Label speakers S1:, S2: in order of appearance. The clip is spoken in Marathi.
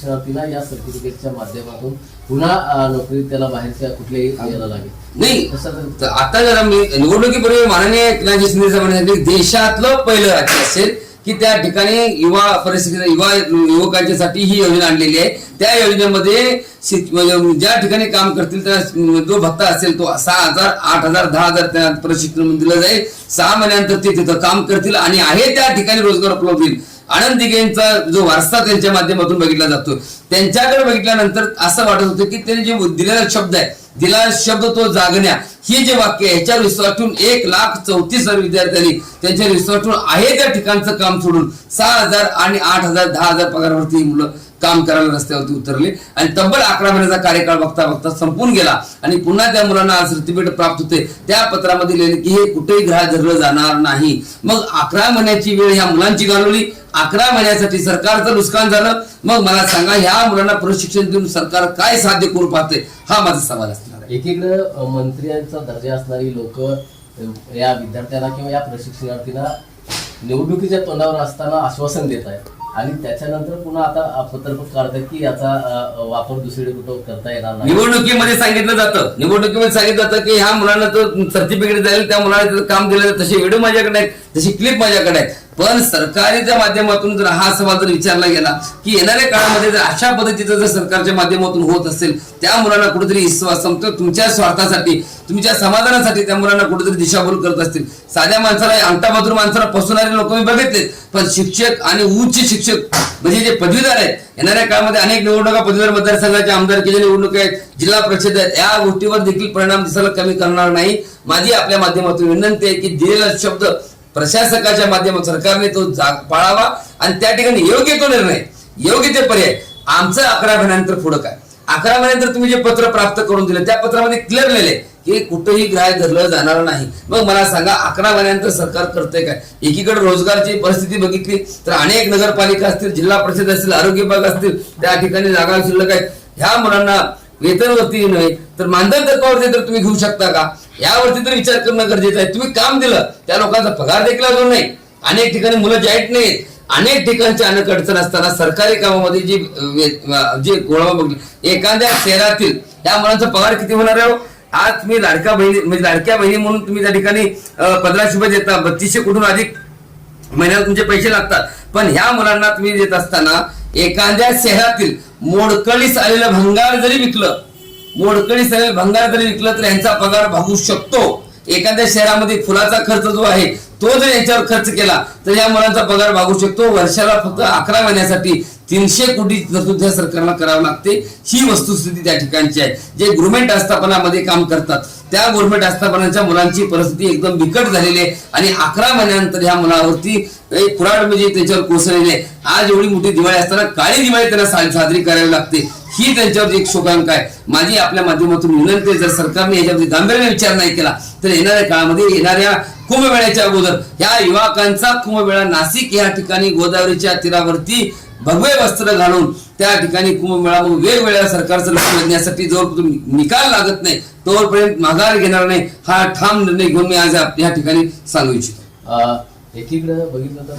S1: तिला या सर्टिफिकेटच्या माध्यमातून पुन्हा अ, नोकरीत त्याला बाहेरच्या कुठल्याही यायला लागेल.
S2: नाही आता जर आम्ही निवडणुकीपूर्वी माननीय एकनाथजी शिंदे देशातलं पहिलं राज्य असेल की त्या ठिकाणी युवा परिस्थिती युवा युवकांच्यासाठी ही योजना आणलेली आहे. त्या योजनेमध्ये म्हणजे ज्या ठिकाणी काम करतील त्या जो भत्ता असेल तो सहा हजार आठ हजार दहा हजार त्या प्रशिक्षण दिलं जाईल. सहा महिन्यानंतर ते तिथं काम करतील आणि आहे त्या ठिकाणी रोजगार उपलब्ध होईल. आनंद दिघेंचा जो वारसा त्यांच्या माध्यमातून बघितला जातो. त्यांच्याकडे बघितल्यानंतर असं वाटत होतं की त्यांनी जे दिलेला शब्द आहे दिला शब्द तो जागण्या. हे जे वाक्य आहे ह्याच्यावर विश्वास एक लाख चौतीस हजार विद्यार्थ्यांनी त्यांच्या विश्वासून आहे त्या ठिकाणचं काम सोडून सहा हजार आणि आठ हजार दहा हजार पगारावरती मुलं काम करायला रस्त्यावरती उतरले. आणि तब्बल अकरा महिन्याचा कार्यकाळ बघता बघता संपून गेला. आणि पुन्हा त्या मुलांना आज सर्टिफिकेट प्राप्त होते. त्या पत्रामध्ये लिहिले की हे कुठेही ग्रह धरलं जाणार नाही. मग अकरा महिन्याची वेळ ह्या मुलांची घालवली. अकरा महिन्यासाठी सरकारचं नुकसान झालं. मग मला सांगा ह्या मुलांना प्रशिक्षण देऊन सरकार काय साध्य करू पाहते? हा माझा सवाल असणार
S1: एकीकडे मंत्र्यांचा दर्जा असणारी लोक या विद्यार्थ्यांना किंवा या प्रशिक्षणार्थींना निवडणुकीच्या तोंडावर असताना आश्वासन देत आहेत. आणि त्याच्यानंतर पुन्हा आता अ, काढतात की याचा वापर दुसरीकडे कुठं करता येणार नाही.
S2: निवडणुकीमध्ये सांगितलं जातं. निवडणुकीमध्ये सांगितलं जातं की ह्या मुलांना तर सर्टिफिकेट जाईल त्या मुलांना काम दिलं जाईल. तसे व्हिडिओ माझ्याकडे आहेत तशी क्लिप माझ्याकडे आहे पण सरकारीच्या माध्यमातून जर हा सवाल जर विचारला गेला की येणाऱ्या काळामध्ये जर अशा पद्धतीचं जर सरकारच्या माध्यमातून होत असेल त्या मुलांना कुठेतरी विश्वास संपतो तुमच्या स्वार्थासाठी तुमच्या समाधानासाठी त्या मुलांना कुठेतरी दिशाभूल करत असतील. साध्या माणसाला अंगठा बहादूर माणसाला फसवणारे लोक मी बघितले पण शिक्षक आणि उच्च शिक्षक म्हणजे जे पदवीधर आहेत येणाऱ्या काळामध्ये अनेक निवडणुका पदवीधर मतदारसंघाच्या आमदारकीच्या निवडणुका आहेत जिल्हा परिषद आहेत या गोष्टीवर देखील परिणाम दिसायला कमी करणार नाही. माझी आपल्या माध्यमातून विनंती आहे की दिलेला शब्द प्रशासकाच्या माध्यमातून सरकारने तो जाग पाळावा आणि त्या ठिकाणी योग्य तो निर्णय योग्य ते पर्याय. आमचं अकरा महिन्यानंतर पुढं काय? अकरा महिन्यानंतर तुम्ही जे पत्र प्राप्त करून दिलं त्या पत्रामध्ये क्लिअर लिहिले की कुठंही ग्राह्य धरलं जाणार नाही. मग मला सांगा अकरा महिन्यानंतर सरकार करतंय काय? एकीकडे रोजगारची परिस्थिती बघितली तर अनेक नगरपालिका असतील जिल्हा परिषद असतील आरोग्य विभाग असतील त्या ठिकाणी जागा शिल्लक आहेत ह्या मुलांना वेतनवरती नव्हे तर मानधन तत्वावरती तर तुम्ही घेऊ शकता का? यावरती तर विचार करणं गरजेचं आहे. तुम्ही काम दिलं त्या लोकांचा पगार देखील अजून नाही. अनेक ठिकाणी मुलं जाईत नाहीत. अनेक ठिकाणची अनेक अडचण असताना सरकारी कामामध्ये जी जे गोळा बघली एखाद्या शहरातील त्या मुलांचा पगार किती होणार आहे हो? आज तुम्ही लाडक्या बहिणी म्हणजे लाडक्या बहिणी म्हणून तुम्ही त्या ठिकाणी पंधराशे रुपये देता बत्तीसशे कुठून अधिक महिन्याला तुमचे पैसे लागतात. पण ह्या मुलांना तुम्ही देत असताना एखाद्या शहरातील मोडकळीस आलेलं भंगार जरी विकलं मोडकळीस आलेलं भंगार जरी विकलं तर यांचा पगार भागू शकतो. एखाद्या शहरामध्ये फुलाचा खर्च जो आहे तो जर यांच्यावर खर्च केला तर या मुलांचा पगार भागू शकतो. वर्षाला फक्त अकरा महिन्यासाठी तीनशे कोटी तरतूद या सरकारला करावं लागते. ही वस्तुस्थिती त्या ठिकाणची आहे. जे गव्हर्नमेंट आस्थापनामध्ये काम करतात त्या गव्हर्नमेंट आस्थापनाच्या मुलांची परिस्थिती एकदम बिकट झालेली आहे. आणि अकरा महिन्यानंतर ह्या मुलावरती कुराड म्हणजे त्याच्यावर कोसळलेली आहे. आज एवढी मोठी दिवाळी असताना काळी दिवाळी त्यांना साजरी करावी लागते. ही त्यांच्यावर एक शोकांक आहे. माझी आपल्या माध्यमातून विनंती जर सरकारने याच्यावरती गांभीर्याने विचार नाही केला तर येणाऱ्या काळामध्ये येणाऱ्या कुंभमेळ्याच्या अगोदर या युवकांचा कुंभमेळा नाशिक या ठिकाणी गोदावरीच्या तीरावरती भगवे वस्त्र घालून त्या ठिकाणी कुंभमेळा मग वेगवेगळ्या सरकारचं लक्ष वेधण्यासाठी जोर निकाल लागत नाही तोपर्यंत माघार घेणार नाही हा ठाम निर्णय घेऊन मी आज आप- या ठिकाणी सांगू इच्छितो.
S1: एकीकडे बघितलं तर